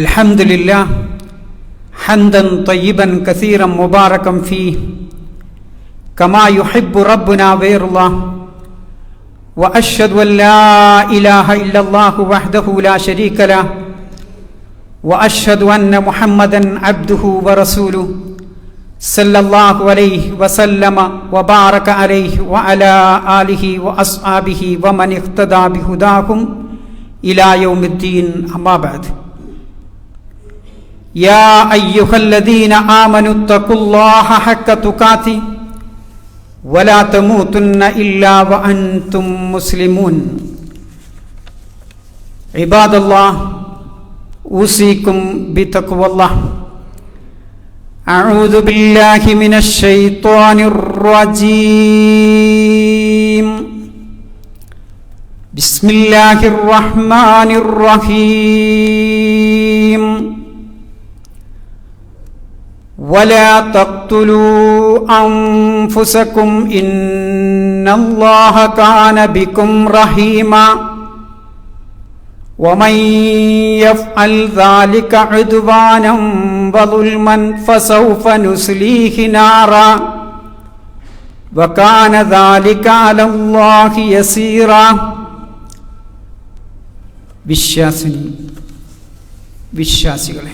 الحمد لله حمدا طيبا كثيرا مباركا فيه كما يحب ربنا ويرضى وأشهد أن لا إله إلا الله وحده لا شريك له وأشهد أن محمدا عبده ورسوله صلى الله عليه وسلم وبارك عليه وعلى آله وأصحابه ومن اقتدى بهداهم إلى يوم الدين. أما بعد. يا أيها الذين آمنوا اتقوا الله حق تقاته ولا تموتن إلا وأنتم مسلمون. عباد الله أوصيكم بتقوى الله. أعوذ بالله من الشيطان الرجيم. بسم الله الرحمن الرحيم. ولا تقتلوا انفسكم ان الله كان بكم رحيما ومن يفعل ذلك عدوانا وظلما فسوف نسليه نارا وكان ذلك على الله يسيرا വിശ്വാസിനി വിശ്വാസികളെ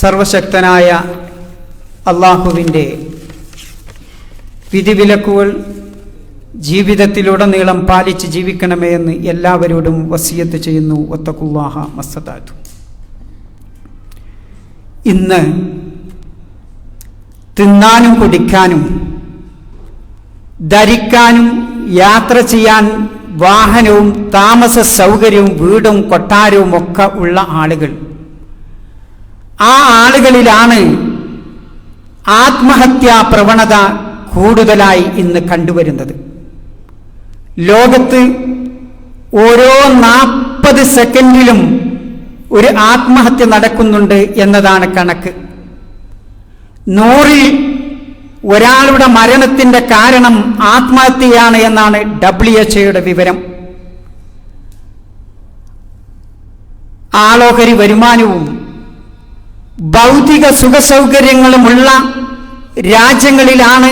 സർവശക്തനായ അള്ളാഹുവിന്റെ വിധിവിലക്കുകൾ ജീവിതത്തിലുടനീളം പാലിച്ച് ജീവിക്കണമേ എന്ന് എല്ലാവരോടും വസിയത്ത് ചെയ്യുന്നു. ഒത്തക്കുല്ലാഹ മസ്തദാത്തു ഇന്ന് തിന്നാനും കുടിക്കാനും ധരിക്കാനും യാത്ര ചെയ്യാൻ വാഹനവും താമസ സൗകര്യവും വീടും കൊട്ടാരവും ഒക്കെ ഉള്ള ആളുകൾ ആ ആളുകളിലാണ് ആത്മഹത്യാ പ്രവണത കൂടുതലായി ഇന്ന് കണ്ടുവരുന്നത്. ലോകത്ത് ഓരോ നാൽപ്പത് സെക്കൻഡിലും ഒരു ആത്മഹത്യ നടക്കുന്നുണ്ട് എന്നതാണ് കണക്ക്. നൂറിൽ ഒരാളുടെ മരണത്തിന്റെ കാരണം ആത്മഹത്യയാണ് എന്നാണ് ഡബ്ല്യു എച്ച് ഒയുടെ വിവരം. ആളോഹരി വരുമാനവും ഭൗതിക സുഖസൗകര്യങ്ങളുമുള്ള രാജ്യങ്ങളിലാണ്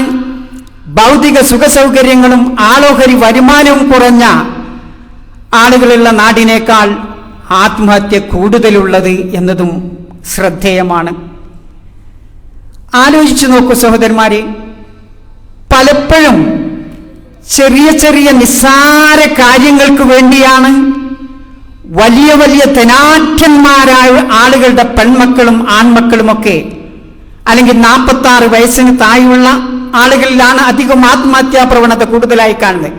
ഭൗതിക സുഖസൗകര്യങ്ങളും ആളോഹരി വരുമാനവും കുറഞ്ഞ ആളുകളുള്ള നാടിനേക്കാൾ ആത്മഹത്യ കൂടുതലുള്ളത് എന്നതും ശ്രദ്ധേയമാണ്. ആലോചിച്ചു നോക്കൂ സഹോദരന്മാരെ പലപ്പോഴും ചെറിയ ചെറിയ നിസ്സാര കാര്യങ്ങൾക്ക് വേണ്ടിയാണ് വലിയ വലിയ തെനാറ്റന്മാരായ ആളുകളുടെ പെൺമക്കളും ആൺമക്കളുമൊക്കെ അല്ലെങ്കിൽ നാൽപ്പത്തി ആറ് വയസ്സിന് താഴെയുള്ള ആളുകളിലാണ് അധികം ആത്മഹത്യാ പ്രവണത കൂടുതലായി കാണുന്നത്.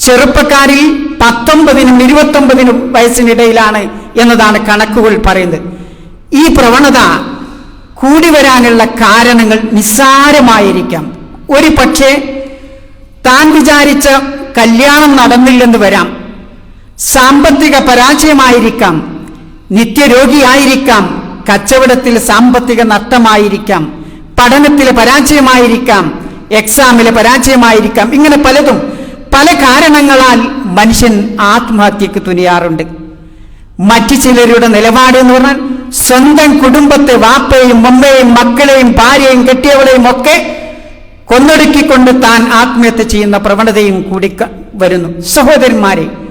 ചെറുപ്പക്കാരിൽ പത്തൊമ്പതിനും ഇരുപത്തൊമ്പതിനും വയസ്സിനിടയിലാണ് എന്നതാണ് കണക്കുകൾ പറയുന്നത്. ഈ പ്രവണത കൂടി വരാനുള്ള കാരണങ്ങൾ നിസ്സാരമായിരിക്കാം. ഒരു പക്ഷേ താൻ വിചാരിച്ച കല്യാണം നടന്നില്ലെന്ന് വരാം. സാമ്പത്തിക പരാജയമായിരിക്കാം നിത്യരോഗിയായിരിക്കാം കച്ചവടത്തിൽ സാമ്പത്തിക നഷ്ടമായിരിക്കാം പഠനത്തിലെ പരാജയമായിരിക്കാം എക്സാമിലെ പരാജയമായിരിക്കാം ഇങ്ങനെ പലതും. പല കാരണങ്ങളാൽ മനുഷ്യൻ ആത്മഹത്യക്ക് തുനിയാറുണ്ട്. മറ്റു ചിലരുടെ നിലപാട് എന്ന് പറഞ്ഞാൽ സ്വന്തം കുടുംബത്തെ വാപ്പയും മമ്മയും മക്കളെയും ഭാര്യയും കെട്ടിയവളെയും ഒക്കെ കൊന്നൊടുക്കിക്കൊണ്ട് താൻ ആത്മഹത്യ ചെയ്യുന്ന പ്രവണതയും കൂടി വരുന്നു. സഹോദരന്മാരെ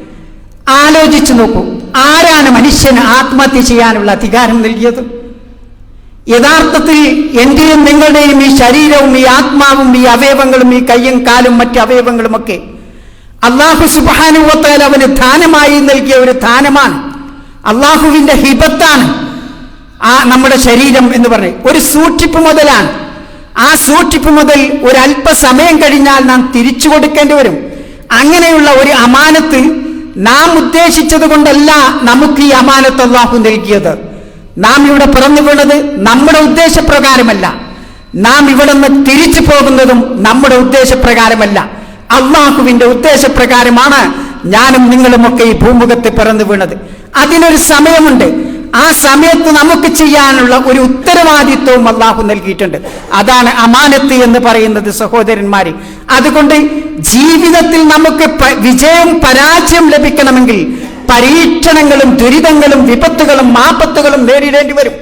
ആലോചിച്ചു നോക്കൂ. ആരാണ് മനുഷ്യന് ആത്മഹത്യ ചെയ്യാനുള്ള അധികാരം നൽകിയത്? യഥാർത്ഥത്തിൽ എന്റെയും നിങ്ങളുടെയും ഈ ശരീരവും ഈ ആത്മാവും ഈ അവയവങ്ങളും ഈ കയ്യും കാലും മറ്റ് അവയവങ്ങളും ഒക്കെ അള്ളാഹു സുബാനുവത്താൽ അവന് ദാനമായി നൽകിയ ഒരു ദാനമാണ് അള്ളാഹുവിന്റെ ഹിബത്താണ് ആ നമ്മുടെ ശരീരം എന്ന് പറയും ഒരു സൂക്ഷിപ്പ് മുതലാണ്. ആ സൂക്ഷിപ്പ് മുതൽ ഒരല്പസമയം കഴിഞ്ഞാൽ നാം തിരിച്ചു കൊടുക്കേണ്ടി വരും. അങ്ങനെയുള്ള ഒരു അമാനത്ത് നാം ഉദ്ദേശിച്ചത് കൊണ്ടല്ല നമുക്ക് ഈ അമാനത്ത് അള്ളാഹു നൽകിയത്. നാം ഇവിടെ പിറന്നു വീണത് നമ്മുടെ ഉദ്ദേശപ്രകാരമല്ല. നാം ഇവിടെ നിന്ന് തിരിച്ചു പോകുന്നതും നമ്മുടെ ഉദ്ദേശപ്രകാരമല്ല. അള്ളാഹുവിന്റെ ഉദ്ദേശപ്രകാരമാണ് ഞാനും നിങ്ങളുമൊക്കെ ഈ ഭൂമുഖത്ത് പിറന്നു വീണത്. അതിനൊരു സമയമുണ്ട്. ആ സമയത്ത് നമുക്ക് ചെയ്യാനുള്ള ഒരു ഉത്തരവാദിത്വവും അള്ളാഹു നൽകിയിട്ടുണ്ട്. അതാണ് അമാനത്ത് എന്ന് പറയുന്നത് സഹോദരന്മാരെ. അതുകൊണ്ട് ജീവിതത്തിൽ നമുക്ക് വിജയം പരാജയം ലഭിക്കണമെങ്കിൽ പരീക്ഷണങ്ങളും ദുരിതങ്ങളും വിപത്തുകളും ആപത്തുകളും നേരിടേണ്ടി വരും.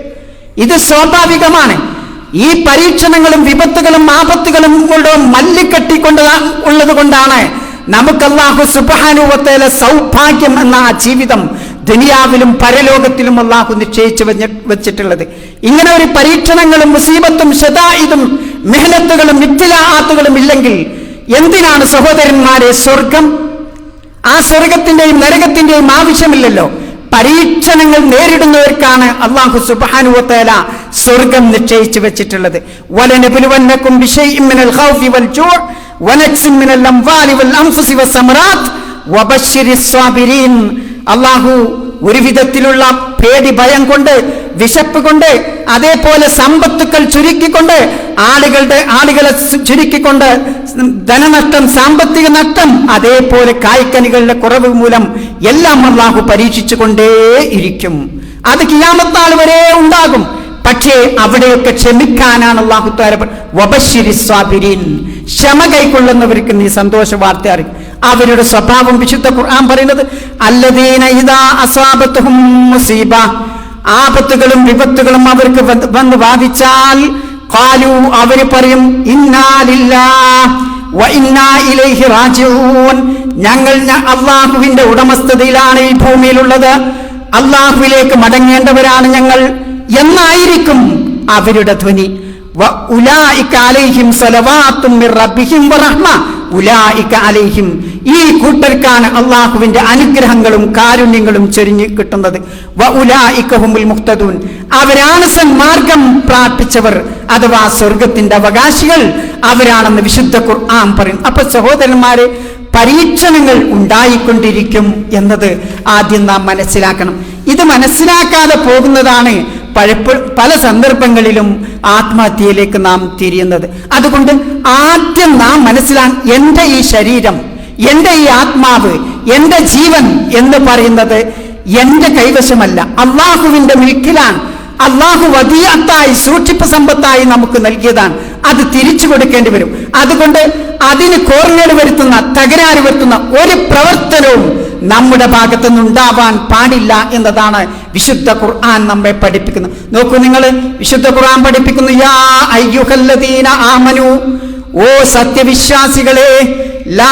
ഇത് സ്വാഭാവികമാണ്. ഈ പരീക്ഷണങ്ങളും വിപത്തുകളും ആപത്തുകളും കൊണ്ട് മല്ലിക്കെട്ടിക്കൊണ്ട് ഉള്ളത് കൊണ്ടാണ് നമുക്ക് അള്ളാഹു സൗഭാഗ്യം എന്ന ആ ജീവിതം ദുനിയാവിലും പരലോകത്തിലും അള്ളാഹു നിശ്ചയിച്ചു വെച്ചിട്ടുള്ളത്. ഇങ്ങനെ ഒരു പരീക്ഷണങ്ങളും മുസീബത്തും ഷദായിദും മെഹനത്തുകളും ഇത്തിലാത്തുകളും ഇല്ലെങ്കിൽ എന്തിനാണ് സഹോദരന്മാരെ സ്വർഗം? ആ സ്വർഗത്തിന്റെയും നരകത്തിന്റെയും ആവശ്യമില്ലല്ലോ. പരീക്ഷണങ്ങൾ നേരിടുന്നവർക്കാണ് അള്ളാഹു സുബാനുവത്തേല സ്വർഗം നിശ്ചയിച്ചു വെച്ചിട്ടുള്ളത്. വലനബുലുവന്നക്കും ബിശൈഇൻ മിനൽ ഖൗഫി വൽ ജൂഅ് വനക്സിൻ മിനൽ അംവാലി വൽ അംഫുസി വസമറാത്ത് വബശ്ശിരി സ്വാബിരീൻ അള്ളാഹു ഒരു വിധത്തിലുള്ള പേടി ഭയം കൊണ്ട് വിശപ്പ് കൊണ്ട് അതേപോലെ സമ്പത്തുക്കൾ ചുരുക്കിക്കൊണ്ട് ആളുകളുടെ ആളുകളെ ചുരുക്കിക്കൊണ്ട് ധനനഷ്ടം സാമ്പത്തിക നഷ്ടം അതേപോലെ കായ്ക്കനികളുടെ കുറവ് മൂലം എല്ലാം അള്ളാഹു പരീക്ഷിച്ചു കൊണ്ടേയിരിക്കും അത് കിയാമത്താൾ വരെ ഉണ്ടാകും. പക്ഷേ അവിടെയൊക്കെ ക്ഷമിക്കാനാണ് അള്ളാഹു വബശ്ശിരി സ്വാബിരീൻ ക്ഷമ കൈക്കൊള്ളുന്നവർക്ക് നീ സന്തോഷ വാർത്ത അറിയും അവരുടെ സ്വഭാവം വിശുദ്ധ ഖുർആൻ പറയുന്നത് അല്ലദീന ഇദാ അസാബത്തുഹും മുസീബ. ആപത്തുകളും വിപത്തുകളും അവർക്ക് വന്ന് ബാധിച്ചാൽ കാലു അവർ പറയും ഇന്നാലില്ലാ ഞങ്ങൾ അള്ളാഹുവിന്റെ ഉടമസ്ഥതയിലാണ് ഈ ഭൂമിയിലുള്ളത്. അള്ളാഹുവിലേക്ക് മടങ്ങേണ്ടവരാണ് ഞങ്ങൾ എന്നായിരിക്കും അവരുടെ ധ്വനി. വ ഉലായിക അലൈഹിം. ഈ കൂട്ടർക്കാണ് അള്ളാഹുവിന്റെ അനുഗ്രഹങ്ങളും കാരുണ്യങ്ങളും ചൊരിഞ്ഞു കിട്ടുന്നത്. വ ഉലായിക്കഹുമുൽ മുക്തദൂൻ അവരാണ് സന്മാർഗം പ്രാപിച്ചവർ അഥവാ സ്വർഗത്തിന്റെ അവകാശികൾ അവരാണെന്ന് വിശുദ്ധ ഖുർആൻ പറയും. അപ്പൊ സഹോദരന്മാരെ പരീക്ഷണങ്ങൾ ഉണ്ടായിക്കൊണ്ടിരിക്കും എന്നത് ആദ്യം നാം മനസ്സിലാക്കണം. ഇത് മനസ്സിലാക്കാതെ പോകുന്നതാണ് പഴപ്പ പല സന്ദർഭങ്ങളിലും ആത്മഹത്യയിലേക്ക് നാം തിരിയുന്നത്. അതുകൊണ്ട് ആദ്യം നാം മനസ്സിലാൻ എന്റെ ഈ ശരീരം എന്റെ ഈ ആത്മാവ് എന്റെ ജീവൻ എന്ന് പറയുന്നത് എന്റെ കൈവശമല്ല. അള്ളാഹുവിന്റെ മിൽക്കിലാണ്. അള്ളാഹു വതിയാത്തായി സൂക്ഷിപ്പ് സമ്പത്തായി നമുക്ക് നൽകിയതാണ്. അത് തിരിച്ചു കൊടുക്കേണ്ടി വരും. അതുകൊണ്ട് അതിന് കോർണേട് വരുത്തുന്ന തകരാറ് വരുത്തുന്ന ഒരു പ്രവർത്തനവും നമ്മുടെ ഭാഗത്തു നിന്നുണ്ടാവാൻ പാടില്ല എന്നതാണ് വിശുദ്ധ ഖുർആൻ നമ്മെ പഠിപ്പിക്കുന്നത്. നോക്കൂ നിങ്ങൾ വിശുദ്ധ ഖുർആൻ പഠിപ്പിക്കുന്നു യാ അയ്യുഹല്ലദീന ആമനു ഓ സത്യവിശ്വാസികളെ ലാ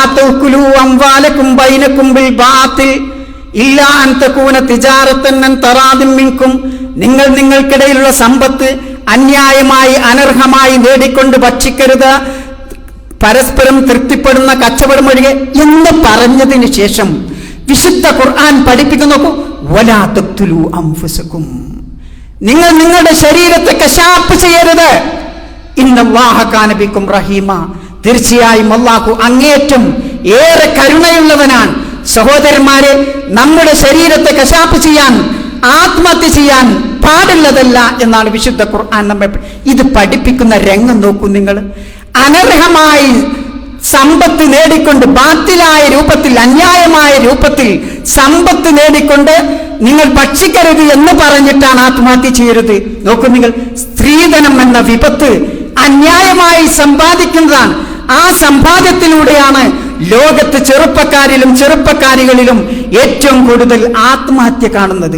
അംവാലക്കും ബൈനക്കും ബിൽ ബാത്തിൽ ഇല്ല അൻ തകൂന തിജാറത്തൻ അൻ മിൻകും നിങ്ങൾ നിങ്ങൾക്കിടയിലുള്ള സമ്പത്ത് അന്യായമായി അനർഹമായി നേടിക്കൊണ്ട് ഭക്ഷിക്കരുത് പരസ്പരം തൃപ്തിപ്പെടുന്ന കച്ചവടം ഒഴികെ എന്ന് പറഞ്ഞതിന് ശേഷം വിശുദ്ധ ഖുർആൻ പഠിപ്പിക്കുന്നു നോക്കൂ. വലാ തഖ്തുലു അൻഫുസകും നിങ്ങൾ നിങ്ങളുടെ ശരീരത്തെ കശാപ്പ് ചെയ്യരുത്. ഇന്ന് കാന ബിക്കും റഹീമ. തീർച്ചയായും അള്ളാഹു അങ്ങേറ്റം ഏറെ കരുണയുള്ളവനാണ്. സഹോദരന്മാരെ നമ്മുടെ ശരീരത്തെ കശാപ്പ് ചെയ്യാൻ ആത്മഹത്യ ചെയ്യാൻ പാടുള്ളതല്ല എന്നാണ് വിശുദ്ധ ഖുർആൻ നമ്മെ ഇത് പഠിപ്പിക്കുന്ന രംഗം നോക്കൂ നിങ്ങൾ. അനർഹമായി സമ്പത്ത് നേടിക്കൊണ്ട് ബാത്തിലായ രൂപത്തിൽ അന്യായമായ രൂപത്തിൽ സമ്പത്ത് നേടിക്കൊണ്ട് നിങ്ങൾ ഭക്ഷിക്കരുത് എന്ന് പറഞ്ഞിട്ടാണ് ആത്മഹത്യ ചെയ്യരുത്. നോക്കൂ നിങ്ങൾ സ്ത്രീധനം എന്ന വിപത്ത് അന്യായമായി സമ്പാദിക്കുന്നതാണ്. ആ സമ്പാദ്യത്തിലൂടെയാണ് ലോകത്ത് ചെറുപ്പക്കാരിലും ചെറുപ്പക്കാരികളിലും ഏറ്റവും കൂടുതൽ ആത്മഹത്യ കാണുന്നത്.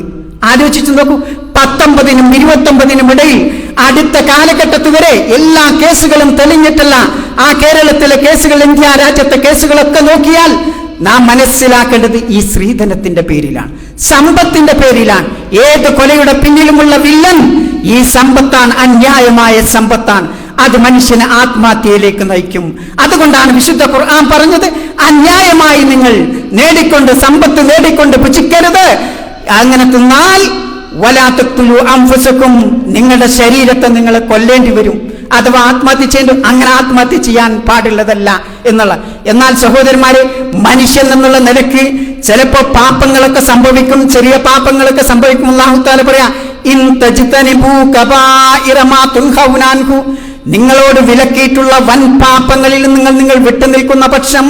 ആലോചിച്ചു നോക്കൂ പത്തൊമ്പതിനും ഇരുപത്തൊമ്പതിനും ഇടയിൽ അടുത്ത കാലഘട്ടത്ത് വരെ എല്ലാ കേസുകളും തെളിഞ്ഞിട്ടില്ല. ആ കേരളത്തിലെ കേസുകൾ ഇന്ത്യ രാജ്യത്തെ കേസുകളൊക്കെ നോക്കിയാൽ നാം മനസ്സിലാക്കേണ്ടത് ഈ സ്ത്രീധനത്തിന്റെ പേരിലാണ്. സമ്പത്തിന്റെ പേരിലാണ്. ഏത് കൊലയുടെ പിന്നിലുമുള്ള വില്ലൻ ഈ സമ്പത്താണ് അന്യായമായ സമ്പത്താണ്. അത് മനുഷ്യനെ ആത്മഹത്യയിലേക്ക് നയിക്കും. അതുകൊണ്ടാണ് വിശുദ്ധ ഖുർആൻ പറഞ്ഞത് അന്യായമായി നിങ്ങൾ നേടിക്കൊണ്ട് സമ്പത്ത് നേടിക്കൊണ്ട് പുച്ഛിക്കരുത് അങ്ങനെ തിന്നാൽ വലാത്തത്തുലു നിങ്ങളുടെ ശരീരത്തെ നിങ്ങൾ കൊല്ലേണ്ടി വരും. അഥവാ ആത്മഹത്യ ചെയ്യേണ്ടി അങ്ങനെ ആത്മഹത്യ ചെയ്യാൻ പാടുള്ളതല്ല എന്നുള്ള. എന്നാൽ സഹോദരന്മാരെ മനുഷ്യൻ എന്നുള്ള നിലയ്ക്ക് ചിലപ്പോ പാപങ്ങളൊക്കെ സംഭവിക്കും ചെറിയ പാപങ്ങളൊക്കെ സംഭവിക്കും. പറയാ ഇൻ നിങ്ങളോട് വിലക്കിയിട്ടുള്ള വൻ പാപങ്ങളിൽ നിങ്ങൾ നിങ്ങൾ വിട്ടുനിൽക്കുന്ന പക്ഷം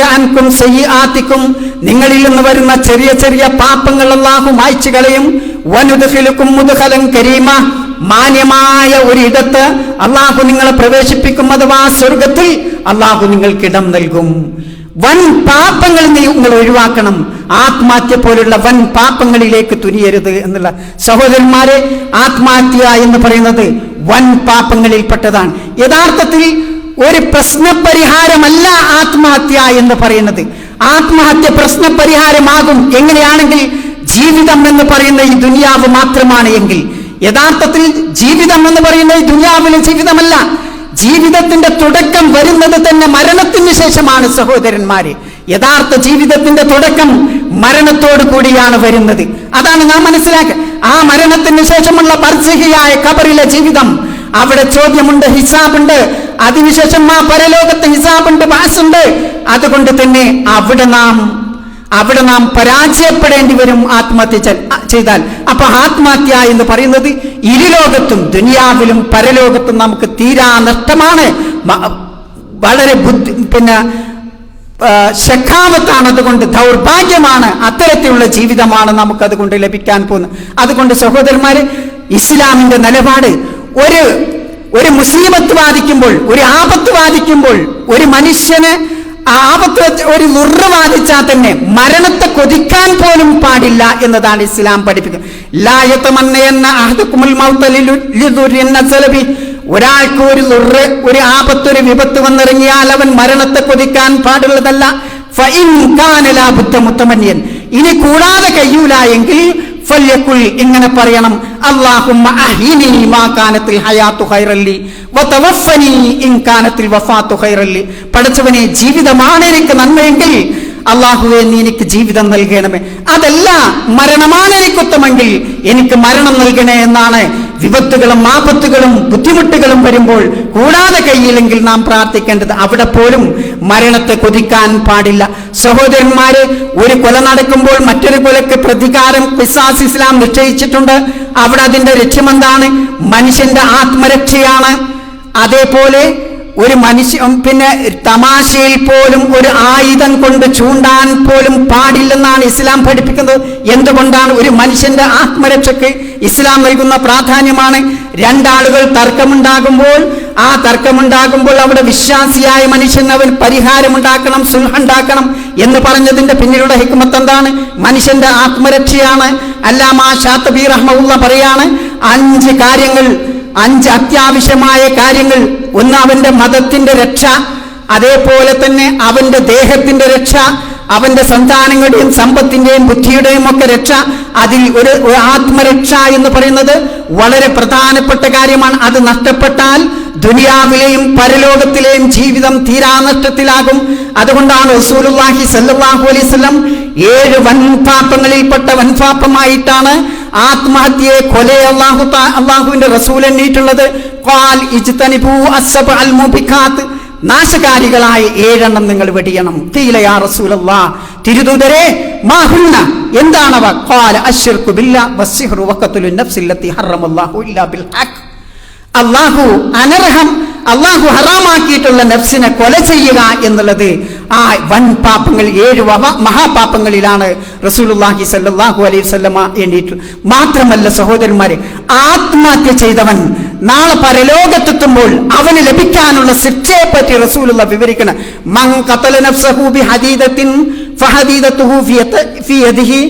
അൻകും സയ്യിആത്തിക്കും നിങ്ങളിൽ നിന്ന് വരുന്ന ചെറിയ ചെറിയ പാപ്പങ്ങൾ അള്ളാഹു മായ്ച്ചു കളയും. വനുദ്ഖിലുക്കും മുദ്ഖലൻ കരീമ. മാന്യമായ ഒരിടത്ത് അള്ളാഹു നിങ്ങളെ പ്രവേശിപ്പിക്കും അഥവാ സ്വർഗത്തിൽ അള്ളാഹു നിങ്ങൾക്ക് ഇടം നൽകും. വൻ പാപ്പങ്ങൾ നിങ്ങൾ ഒഴിവാക്കണം. ആത്മഹത്യ പോലുള്ള വൻ പാപ്പങ്ങളിലേക്ക് തുനിയരുത് എന്നുള്ള സഹോദരന്മാരെ ആത്മഹത്യ എന്ന് പറയുന്നത് വൻ പാപങ്ങളിൽപ്പെട്ടതാണ്. യഥാർത്ഥത്തിൽ ഒരു പ്രശ്നപരിഹാരമല്ല ആത്മഹത്യ എന്ന് പറയുന്നത്. ആത്മഹത്യ പ്രശ്നപരിഹാരമാകും എങ്ങനെയാണെങ്കിൽ ജീവിതം എന്ന് പറയുന്ന ഈ ദുനിയാവ് മാത്രമാണ് എങ്കിൽ. യഥാർത്ഥത്തിൽ ജീവിതം എന്ന് പറയുന്ന ഈ ദുനിയാവിലെ ജീവിതമല്ല. ജീവിതത്തിന്റെ തുടക്കം വരുന്നത് തന്നെ മരണത്തിന് ശേഷമാണ് സഹോദരന്മാരെ. യഥാർത്ഥ ജീവിതത്തിന്റെ തുടക്കം മരണത്തോട് കൂടിയാണ് വരുന്നത്. അതാണ് നാം മനസ്സിലാക്കുക ആ മരണത്തിന് ശേഷമുള്ള പർച്ചികയായ കബറിലെ ജീവിതം. അവിടെ ചോദ്യമുണ്ട് ഹിസാബുണ്ട്. അതിനുശേഷം ആ പരലോകത്ത് ഹിസാബുണ്ട് ബാസുണ്ട്. അതുകൊണ്ട് തന്നെ അവിടെ നാം അവിടെ നാം പരാജയപ്പെടേണ്ടി വരും ആത്മഹത്യ ചെയ്താൽ. അപ്പൊ ആത്മഹത്യ എന്ന് പറയുന്നത് ഇരുലോകത്തും ദുനിയാവിലും പരലോകത്തും നമുക്ക് തീരാ നഷ്ടമാണ്. വളരെ ബുദ്ധി പിന്നെ ആ, ശഖാവത്താണ് അതുകൊണ്ട് ദൗർഭാഗ്യമാണ്. അത്തരത്തിലുള്ള ജീവിതമാണ് നമുക്ക് അതുകൊണ്ട് ലഭിക്കാൻ പോകുന്നത്. അതുകൊണ്ട് സഹോദരന്മാര് ഇസ്ലാമിന്റെ നിലപാട് ഒരു ഒരു മുസീബത്ത് ബാധിക്കുമ്പോൾ ഒരു ആപത്ത് ബാധിക്കുമ്പോൾ ഒരു മനുഷ്യന് ആ ആപത്ത് ഒരു നുറ് ബാധിച്ചാൽ തന്നെ മരണത്തെ കൊതിക്കാൻ പോലും പാടില്ല എന്നതാണ് ഇസ്ലാം പഠിപ്പിക്കുന്നത്. ഒരാൾക്ക് ഒരു നുറ് ഒരു ആപത്ത് ഒരു വിപത്ത് വന്നിറങ്ങിയാൽ അവൻ മരണത്തെ കൊതിക്കാൻ പാടുള്ളതല്ല ഇനി കൂടാതെ കഴിയൂല എങ്കിൽ ഫല്യക്കുൽ ഇങ്ങനെ പറയണം. അല്ലാഹുമ്മ അഹ്യിനി മാ കാനത്തിൽ ഹയാത്തു ഖൈറല്ലി വതവഫനി ഇൻ കാനത്തിൽ പഠിച്ചവനെ ജീവിതമാണ് എനിക്ക് നന്മയെങ്കിൽ അള്ളാഹുവെ നീ എനിക്ക് ജീവിതം നൽകണമേ. അതല്ല മരണമാണ് എനിക്ക് ഉത്തമെങ്കിൽ എനിക്ക് മരണം നൽകണേ എന്നാണ് വിപത്തുകളും ആപത്തുകളും ബുദ്ധിമുട്ടുകളും വരുമ്പോൾ കൂടാതെ കഴിയില്ലെങ്കിൽ നാം പ്രാർത്ഥിക്കേണ്ടത് അവിടെ പോലും മരണത്തെ കൊതിക്കാൻ പാടില്ല. സഹോദരന്മാരെ ഒരു കൊല നടക്കുമ്പോൾ മറ്റൊരു കൊലക്ക് പ്രതികാരം പിസാസ് ഇസ്ലാം നിശ്ചയിച്ചിട്ടുണ്ട്. അവിടെ അതിന്റെ ലക്ഷ്യമെന്താണ്? മനുഷ്യന്റെ ആത്മരക്ഷയാണ്. അതേപോലെ ഒരു മനുഷ്യ പിന്നെ തമാശയിൽ പോലും ഒരു ആയുധം കൊണ്ട് ചൂണ്ടാൻ പോലും പാടില്ലെന്നാണ് ഇസ്ലാം പഠിപ്പിക്കുന്നത്. എന്തുകൊണ്ടാണ് ഒരു മനുഷ്യന്റെ ആത്മരക്ഷയ്ക്ക് ഇസ്ലാം നൽകുന്ന പ്രാധാന്യമാണ്? രണ്ടാളുകൾ തർക്കമുണ്ടാകുമ്പോൾ ആ തർക്കമുണ്ടാകുമ്പോൾ അവിടെ വിശ്വാസിയായ മനുഷ്യൻ അവൻ പരിഹാരമുണ്ടാക്കണം സുൽഹുണ്ടാക്കണം എന്ന് പറഞ്ഞതിന്റെ പിന്നിലുള്ള ഹിക്മത്ത് എന്താണ്? മനുഷ്യന്റെ ആത്മരക്ഷയാണ്. അല്ലാമാ ഷാത്തബി റഹ്മുള്ള പറയാണ് അഞ്ച് കാര്യങ്ങൾ അഞ്ച് അത്യാവശ്യമായ കാര്യങ്ങൾ. ഒന്ന് അവന്റെ മതത്തിന്റെ രക്ഷ അതേപോലെ തന്നെ അവന്റെ ദേഹത്തിന്റെ രക്ഷ അവന്റെ സന്താനങ്ങളുടെയും സമ്പത്തിന്റെയും ബുദ്ധിയുടെയും ഒക്കെ രക്ഷ. അതിൽ ഒരു ആത്മരക്ഷ എന്ന് പറയുന്നത് വളരെ പ്രധാനപ്പെട്ട കാര്യമാണ്. അത് നഷ്ടപ്പെട്ടാൽ ദുനിയാവിലെയും പരലോകത്തിലെയും ജീവിതം തീരാനഷ്ടത്തിലാകും അതുകൊണ്ടാണ് റസൂലുള്ളാഹി സല്ലല്ലാഹു അലൈഹി വസല്ലം ഏഴ് വൻപാപ്പങ്ങളിൽപ്പെട്ട വൻപാപമായിട്ടാണ് ആത്മഹത്യയെ കൊലയെ അള്ളാഹു അള്ളാഹുവിന്റെ റസൂൽ എണ്ണീട്ടുള്ളത് നാശകാരികളായ ഏഴെണ്ണം നിങ്ങൾ വെടിയണം. തീലയാ റസൂലല്ലാ തിരുദൂതരെ മാഹുന്ന എന്താണവ? ഖാല അശ്ശിർക്കു ബില്ല വസ്സിഹ്റു വഖത്ലുൻ നഫ്സില്ലത്തി ഹറമല്ലാഹു ഇല്ലാ ബിൽ ഹഖ്. അള്ളാഹു അനർഹം അള്ളാഹു ഹറാമാക്കിയിട്ടുള്ള നഫ്സിനെ കൊല ചെയ്യുക എന്നുള്ളത് ആ വൻ പാപ്പങ്ങൾ ഏഴ് മഹാപാപ്പങ്ങളിലാണ് റസൂലുല്ലാഹി സല്ലാഹു അലൈഹി സ്വല്ലമ എണ്ണീട്ട് മാത്രമല്ല സഹോദരന്മാരെ ആത്മഹത്യ ചെയ്തവൻ നാളെ പരലോകത്തെത്തുമ്പോൾ അവന് ലഭിക്കാനുള്ള ശിക്ഷയെ പറ്റി റസൂലുള്ള വിവരിക്കണം മൻ കത്തല നഫ്സഹു ബി ഹദീദത്തിൻ ഫഹദീദത്തുഹു ഫി യദിഹി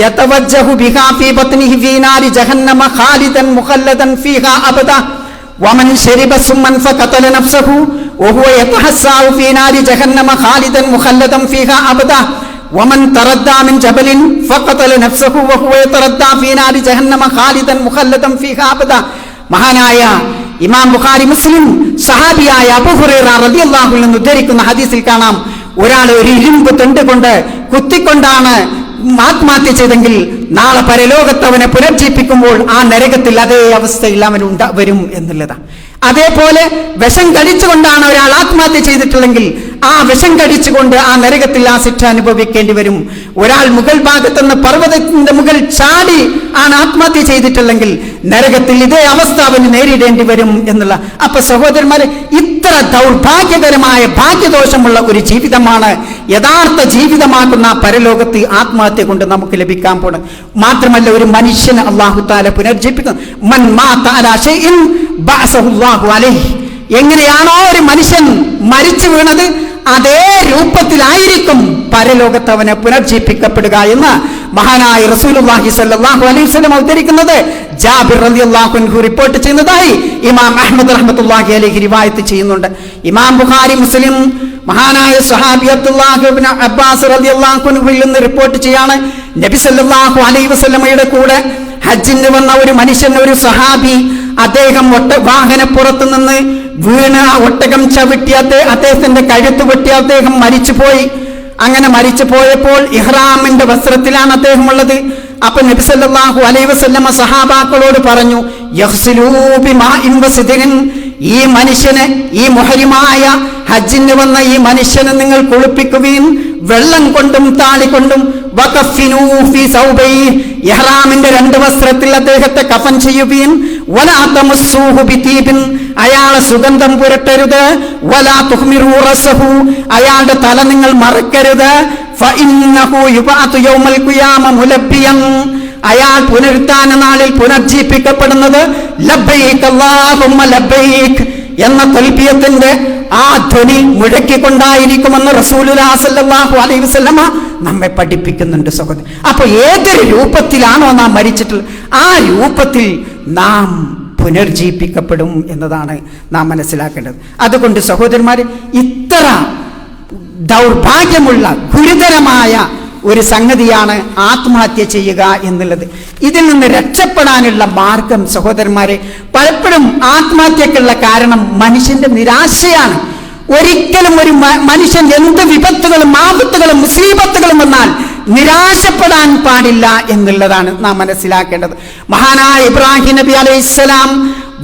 യതവജ്ജഹു ബിഹാ ഫീ ബത്നിഹി ഫീ നാരി ജഹന്നമ ഖാലിദൻ മുഖല്ലദൻ ഫീഹാ അബദ. ومن شرب سما فقتل نفسه وهو يتحسى في نار جهنم خالدا مخلدا فيها أبدا ومن تردى من جبل فقتل نفسه وهو يتردى في نار جهنم خالدا مخلدا فيها أبدا മഹാനായ ഇമാം ബുഖാരി മുസ്ലിം സഹാബിയായ അബുഹുറൈറ റളിയല്ലാഹു അൻഹു ഉദ്ധരിക്കുന്ന ഹദീസിൽ കാണാം ഒരാൾ ഒരു ഇരുമ്പ് തൊണ്ട് കൊണ്ട് കുത്തിക്കൊണ്ടാണ് ആത്മഹത്യ ചെയ്തെങ്കിൽ നാളെ പരലോകത്ത് അവനെ പുനർജീവിപ്പിക്കുമ്പോൾ ആ നരകത്തിൽ അതേ അവസ്ഥയിൽ അവൻ ഉണ്ടാ വരും എന്നുള്ളതാണ്. അതേപോലെ വിഷം കഴിച്ചുകൊണ്ടാണ് ഒരാൾ ആത്മഹത്യ ചെയ്തിട്ടുള്ളെങ്കിൽ ആ വിഷം കഴിച്ചുകൊണ്ട് ആ നരകത്തിൽ ആ ശിക്ഷ അനുഭവിക്കേണ്ടി വരും. ഒരാൾ മുകൾ ഭാഗത്തുനിന്ന് പർവതത്തിന്റെ മുകൾ ചാടി ആണ് ആത്മഹത്യ ചെയ്തിട്ടില്ലെങ്കിൽ നരകത്തിൽ ഇതേ അവസ്ഥ അവന് നേരിടേണ്ടി വരും എന്നുള്ള. അപ്പൊ സഹോദരന്മാരെ ഇത്ര ദൗർഭാഗ്യകരമായ ഭാഗ്യദോഷമുള്ള ഒരു ജീവിതമാണ് യഥാർത്ഥ ജീവിതമാക്കുന്ന പരലോകത്ത് ആത്മഹത്യ കൊണ്ട് നമുക്ക് ലഭിക്കാൻ പോണത്. മാത്രമല്ല ഒരു മനുഷ്യന് അള്ളാഹു താല പുനർജീവിക്കുന്നു മൻ അലൈഹി. എങ്ങനെയാണോ ഒരു മനുഷ്യൻ മരിച്ചു വീണത് അതേ രൂപത്തിലായിരിക്കും പരലോകത്ത് അവനെ പുനർജീവിപ്പിക്കപ്പെടുക എന്ന് മഹാനായ റസൂലുള്ളാഹി സ്വല്ലല്ലാഹു അലൈഹി വസല്ലം അവതരിക്കുന്നത് ജാബിർ റളിയല്ലാഹു അൻഹു റിപ്പോർട്ട് ചെയ്യുന്നതായി ഇമാം അഹ്മദ് റഹ്മത്തുള്ളാഹി അലൈഹി റിവായത്ത് ചെയ്യുന്നുണ്ട്. ഇമാം ബുഖാരി മുസ്ലിം മഹാനായ സഹാബി അബ്ദുല്ലാഹി ഇബ്നു അബ്ബാസ് റളിയല്ലാഹു അൻഹു നിന്ന് റിപ്പോർട്ട് ചെയ്യാണ്. നബി സല്ലല്ലാഹു അലൈഹി വസല്ലമയുടെ കൂടെ ഹജ്ജിന് വന്ന ഒരു മനുഷ്യൻ ഒരു സഹാബി അദ്ദേഹം ഒട്ട വാഹനപ്പുറത്ത് നിന്ന് വീണ ഒട്ടകം ചവിട്ടി അദ്ദേഹ അദ്ദേഹത്തിന്റെ കഴുത്ത് വെട്ടി അദ്ദേഹം മരിച്ചുപോയി. അങ്ങനെ മരിച്ചു പോയപ്പോൾ ഇഹ്റാമിന്റെ വസ്ത്രത്തിലാണ് അദ്ദേഹം ഉള്ളത് അപ്പൊ നബിസല്ലാഹു അലൈ വസല്ലമ സഹാബാക്കളോട് പറഞ്ഞു ഈ മനുഷ്യനെ ഈ മുഹരിമായ ഹജ്ജിന് വന്ന ഈ മനുഷ്യനെ നിങ്ങൾ കുളിപ്പിക്കുകയും വെള്ളം കൊണ്ടും താളി കൊണ്ടും ഇഹ്റാമിന്റെ രണ്ട് വസ്ത്രത്തിൽ അദ്ദേഹത്തെ കഫൻ ബിതീബിൻ അയാളെ സുഗന്ധം പുരട്ടരുത്. അയാളുടെ തല നിങ്ങൾ മറക്കരുത്. അയാൾ പുനരുത്ഥാന നാളിൽ പുനർജീവിക്കപ്പെടുന്നത് ലബ്ബൈക് അല്ലാഹുമ്മ എന്ന തൽബിയത്തിന്റെ ആ ധ്വനി മുഴക്കിക്കൊണ്ടായിരിക്കുമെന്ന് റസൂലുലാഹു അലൈഹി വസല്ലമ നമ്മെ പഠിപ്പിക്കുന്നുണ്ട് സഹോദരൻ അപ്പൊ ഏതൊരു രൂപത്തിലാണോ നാം മരിച്ചിട്ടുള്ളത് ആ രൂപത്തിൽ നാം പുനർജീവിപ്പിക്കപ്പെടും എന്നതാണ് നാം മനസ്സിലാക്കേണ്ടത്. അതുകൊണ്ട് സഹോദരന്മാർ ഇത്ര ദൗർഭാഗ്യമുള്ള ഗുരുതരമായ ഒരു സംഗതിയാണ് ആത്മഹത്യ ചെയ്യുക എന്നുള്ളത്. ഇതിൽ നിന്ന് രക്ഷപ്പെടാനുള്ള മാർഗം സഹോദരന്മാരെ പലപ്പോഴും ആത്മഹത്യക്കുള്ള കാരണം മനുഷ്യന്റെ നിരാശയാണ്. ഒരിക്കലും ഒരു മനുഷ്യൻ എന്ത് വിപത്തുകളും ആപത്തുകളും മുസീബത്തുകളും വന്നാൽ നിരാശപ്പെടാൻ പാടില്ല എന്നുള്ളതാണ് നാം മനസ്സിലാക്കേണ്ടത്. മഹാനായ ഇബ്രാഹിം നബി അലൈഹിസ്സലാം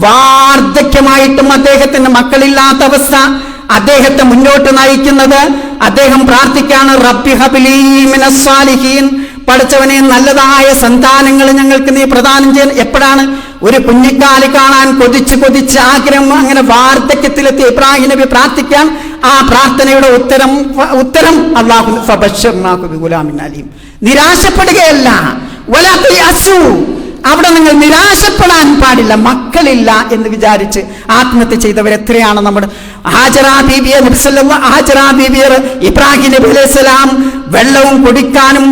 വാർദ്ധക്യമായിട്ടും അദ്ദേഹത്തിന് മക്കളില്ലാത്ത അവസ്ഥ അദ്ദേഹത്തെ മുന്നോട്ട് നയിക്കുന്നത് അദ്ദേഹം പ്രാർത്ഥിക്കാണ് റബ്ബി ഹബിലീ മിനസ് സാലിഹീൻ. പഠിച്ചവനെ നല്ലതായ സന്താനങ്ങൾ ഞങ്ങൾക്ക് നീ പ്രദാനം ചെയ്യാൻ എപ്പോഴാണ്? ഒരു കുഞ്ഞിക്കാൽ കാണാൻ കൊതിച്ച് കൊതിച്ച് ആഗ്രഹം അങ്ങനെ വാർദ്ധക്യത്തിലെത്തി ഇബ്രാഹിം നബി പ്രാർത്ഥിക്കാൻ. ആ പ്രാർത്ഥനയുടെ ഉത്തരം ഉത്തരം അള്ളാഹു ബിഗുലാമിൻ അലീം. നിരാശപ്പെടുകയല്ല. അവിടെ നിങ്ങൾ നിരാശപ്പെടാൻ പാടില്ല മക്കളില്ല എന്ന് വിചാരിച്ച് ആത്മഹത്യ ചെയ്തവർ എത്രയാണ് നമ്മുടെ ഹാജറാ ബീബിയെ ഹാജറാ ദീപിയർ ഇബ്രാഹിം നബി അലൈഹി സ്വലാം വെള്ളവും കുടിക്കാനും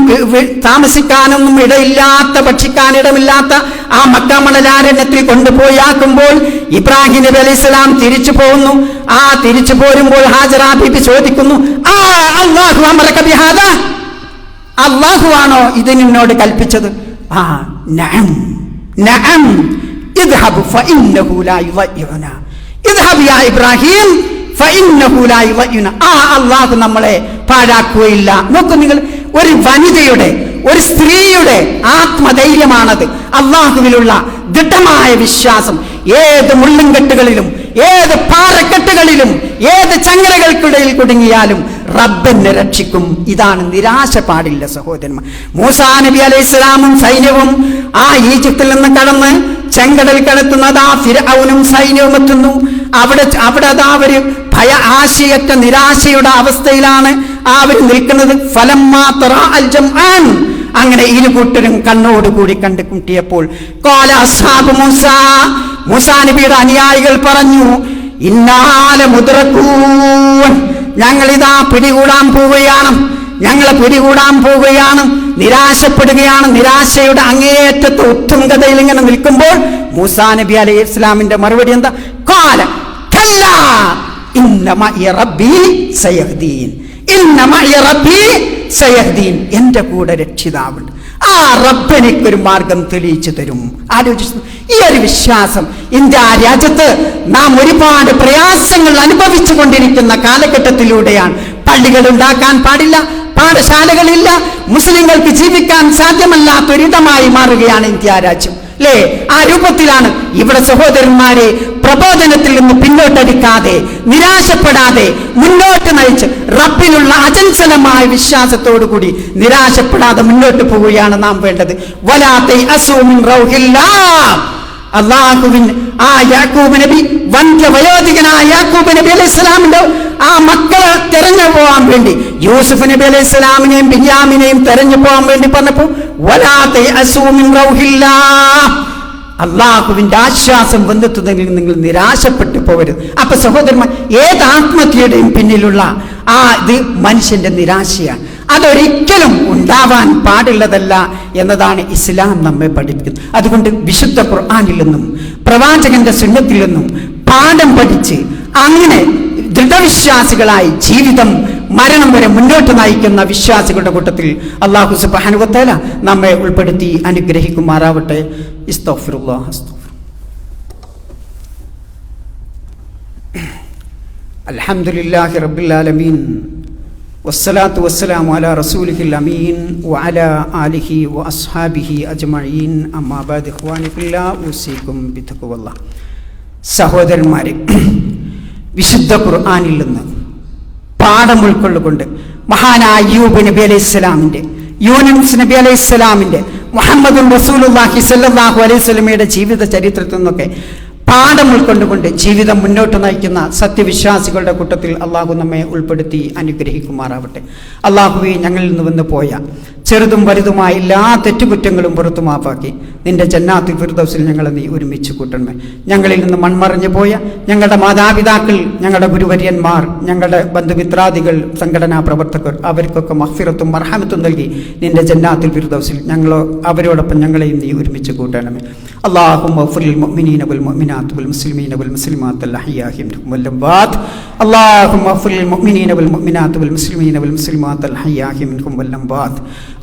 താമസിക്കാനൊന്നും ഇടയില്ലാത്ത ഭക്ഷിക്കാൻ ഇടമില്ലാത്ത ആ മക്കാമണലാരണ്യത്തിൽ കൊണ്ടുപോയി ആക്കുമ്പോൾ ഇബ്രാഹിം നബി അലൈഹി സ്വലാം തിരിച്ചു പോകുന്നു. ആ തിരിച്ചു പോരുമ്പോൾ ഹാജറാ ബീബി ചോദിക്കുന്നു ആ അള്ളാഹു ബിഹാദാ? അള്ളാഹു ആണോ ഇത് നിന്നോട് കൽപ്പിച്ചത്? ആ നഅം നഅം ഇദ്ഹബ് ഫഇന്നഹു ലാ യുളയ്യുന ഇദ്ഹബ് യാ ഇബ്രാഹിം ഫഇന്നഹു ലാ യുളയ്യുന ആ അല്ലാഹു നമ്മളെ പാഴാക്കുകയില്ല. നോക്കൂ നിങ്ങൾ ഒരു വനിതയുടെ ഒരു സ്ത്രീയുടെ ആത്മധൈര്യമാണത്. അള്ളാഹുവിലുള്ള ദൃഢമായ വിശ്വാസം. ഏത് മുള്ളുംകെട്ടുകളിലും ഏത് പാറക്കെട്ടുകളിലും ഏത് ചങ്ങലകൾക്കിടയിൽ കുടുങ്ങിയാലും റബ്ബെന്നെ രക്ഷിക്കും. ഇതാണ് നിരാശ പാടില്ല സഹോദരന്മാർ. മൂസാ നബി അലൈഹി ഇസ്ലാമും സൈന്യവും ആ ഈജിപ്തിൽ നിന്ന് കടന്ന് ചെങ്കടൽ കടത്തുന്നത് ആ ഫിരൗനും സൈന്യവും എത്തുന്നു. അവിടെ അവിടെ അതാ അവർ ഭയ ആശയറ്റ നിരാശയുടെ അവസ്ഥയിലാണ് ആ അവർ നിൽക്കുന്നത്. ഫലം മാത്രം അങ്ങനെ ഇരു കൂട്ടരും കണ്ണോടുകൂടി കണ്ടുമുട്ടിയപ്പോൾ കോല അസ്ഹാബ് മൂസ മൂസാ നബിയുടെ അനുയായികൾ പറഞ്ഞു ഇന്നാല മുദ്രക്കൂൻ ഞങ്ങളിതാ പിടികൂടാൻ പോവുകയാണ്. ഞങ്ങൾ പിടികൂടാൻ പോവുകയാണ്. നിരാശപ്പെടുകയാണ്. നിരാശയുടെ അങ്ങേയറ്റത്തെ ഉത്തുംഗതയിൽ ഇങ്ങനെ നിൽക്കുമ്പോൾ മൂസാ നബി അലൈഹി ഇസ്ലാമിന്റെ മറുപടി എന്താ? കാല എന്റെ കൂടെ രക്ഷിതാവുണ്ട്. ആ റബ്ബ് എനിക്കൊരു മാർഗം തെളിയിച്ചു തരും. ആലോചിച്ചു ഈ ഒരു വിശ്വാസം. ഇന്ത്യ രാജ്യത്ത് നാം ഒരുപാട് പ്രയാസങ്ങൾ അനുഭവിച്ചു കൊണ്ടിരിക്കുന്ന കാലഘട്ടത്തിലൂടെയാണ്. പള്ളികൾ ഉണ്ടാക്കാൻ പാടില്ല പാഠശാലകളില്ല മുസ്ലിങ്ങൾക്ക് ജീവിക്കാൻ സാധ്യമല്ലാത്തൊരിടമായി മാറുകയാണ് ഇന്ത്യ രാജ്യം. അല്ലേ ആ രൂപത്തിലാണ് ഇവിടെ സഹോദരന്മാരെ പ്രബോധനത്തിൽ നിന്ന് പിന്നോട്ടടിക്കാതെ നിരാശപ്പെടാതെ മുന്നോട്ട് നയിച്ച് റബ്ബിനുള്ള അചഞ്ചലമായ വിശ്വാസത്തോടു കൂടി നിരാശപ്പെടാതെ മുന്നോട്ട് പോവുകയാണ് നാം വേണ്ടത്. വലാത്തെ അസൂമിൻ റൗഹില്ലാ. അള്ളാഹുവിൻ ആ യാക്കൂബ് നബി വന്ധ്യ വയോധികനായ യാക്കൂബ് നബി അലൈഹി സ്വലാമിന്റെ ആ മക്കളെ തെരഞ്ഞു പോകാൻ വേണ്ടി യൂസുഫ് നബി അലൈഹി സ്വലാമിനെയും ബിന്യാമിനെയും തെരഞ്ഞു പോകാൻ വേണ്ടി പറഞ്ഞപ്പോ വലാത്തെ അസൂമിൻ റൗഹില്ലാ. അള്ളാഹുവിന്റെ ആശ്വാസം വന്നെത്തുന്നതിൽ നിങ്ങൾ നിരാശപ്പെട്ടു പോകരുത്. അപ്പൊ സഹോദരന്മാർ ഏത് ആത്മഹത്യയുടെയും പിന്നിലുള്ള ആ ഇത് മനുഷ്യന്റെ നിരാശയാണ്. അതൊരിക്കലും ഉണ്ടാവാൻ പാടുള്ളതല്ല എന്നതാണ് ഇസ്ലാം നമ്മെ പഠിപ്പിക്കുന്നത്. അതുകൊണ്ട് വിശുദ്ധ ഖുർആാനിൽ നിന്നും പ്രവാചകന്റെ സുന്നത്തിൽ നിന്നും പാഠം പഠിച്ച് അങ്ങനെ ദൃഢവിശ്വാസികളായി ജീവിതം മരണം വരെ മുന്നോട്ട് നയിക്കുന്ന വിശ്വാസികളുടെ കൂട്ടത്തിൽ അള്ളാഹു സുബാനുവത്തേല നമ്മെ ഉൾപ്പെടുത്തി അനുഗ്രഹിക്കുമാറാവട്ടെ. ഇസ്തോഫിറുല്ലാഹ് അസ്തഗ്ഫിറുല്ലാഹ്. അൽഹംദുലില്ലാഹി റബ്ബിൽ ആലമീൻ വസ്സലാത്തു വസ്സലാമു അലാ റസൂലിഹിൽ അമീൻ വഅലാ ആലിഹി വഅസ്ഹാബിഹി അജ്മഈൻ അമ്മാ ബഅദ് ഇഖ്വാനി ഫില്ലാഹ് ഉസീകും ബിതഖ്വല്ലാഹ് സഹോദരന്മാരെ വിശുദ്ധ ഖുർആനിൽ നിന്ന് പാഠം ഉൾക്കൊള്ളുകൊണ്ട് മഹാനായ അയ്യൂബ് നബി അലൈഹി സ്വലാമിന്റെ യൂനസ് നബി അലൈഹി ഇസ്ലാമിന്റെ മുഹമ്മദ് റസൂലുല്ലാഹി അലൈഹി വസല്ലമയുടെ ജീവിത ചരിത്രത്തിൽ നിന്നൊക്കെ പാഠം ഉൾക്കൊണ്ടുകൊണ്ട് ജീവിതം മുന്നോട്ട് നയിക്കുന്ന സത്യവിശ്വാസികളുടെ കൂട്ടത്തിൽ അള്ളാഹു നമ്മെ ഉൾപ്പെടുത്തി അനുഗ്രഹിക്കുമാറാവട്ടെ. അള്ളാഹുവെ ഞങ്ങളിൽ നിന്ന് വന്നു പോയ ചെറുതും വലുതുമായ എല്ലാ തെറ്റുകുറ്റങ്ങളും പുറത്തു മാപ്പാക്കി. നിന്റെ ജന്നാത്തി ഫിർദൗസിൽ ഞങ്ങളെ നീ ഒരുമിച്ച് കൂട്ടണമേ. ഞങ്ങളിൽ നിന്ന് മൺമറിഞ്ഞു പോയ ഞങ്ങളുടെ മാതാപിതാക്കൾ ഞങ്ങളുടെ ഗുരുവര്യന്മാർ ഞങ്ങളുടെ ബന്ധുമിത്രാദികൾ സംഘടനാ പ്രവർത്തകർ അവർക്കൊക്കെ മഹ്ഫിറത്തും മർഹമത്തും നൽകി നിന്റെ ജന്നാത്തിൽ ഫിർദൗസിൽ ഞങ്ങൾ അവരോടൊപ്പം ഞങ്ങളെയും നീ ഒരുമിച്ച് കൂട്ടണമേ. അള്ളാഹു മുസ്ലിമീന വൽ വൽ മുസ്ലിമീന വൽ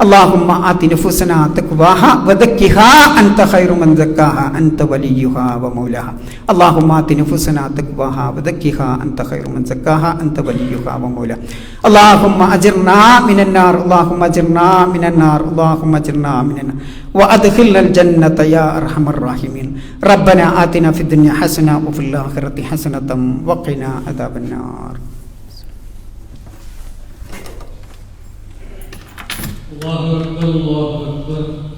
اللهم آت نفوسنا تقواها وزكها أنت خير من زكاها أنت وليها ومولاها. اللهم آت نفوسنا تقواها وزكها أنت خير من زكاها أنت وليها ومولاها. اللهم أجرنا من النار اللهم أجرنا من النار اللهم أجرنا من النار. وأدخلنا الجنة يا أرحم الراحمين. ربنا آتنا في الدنيا حسنة وفي الآخرة حسنة وقنا عذاب النار. الله أكبر الله أكبر.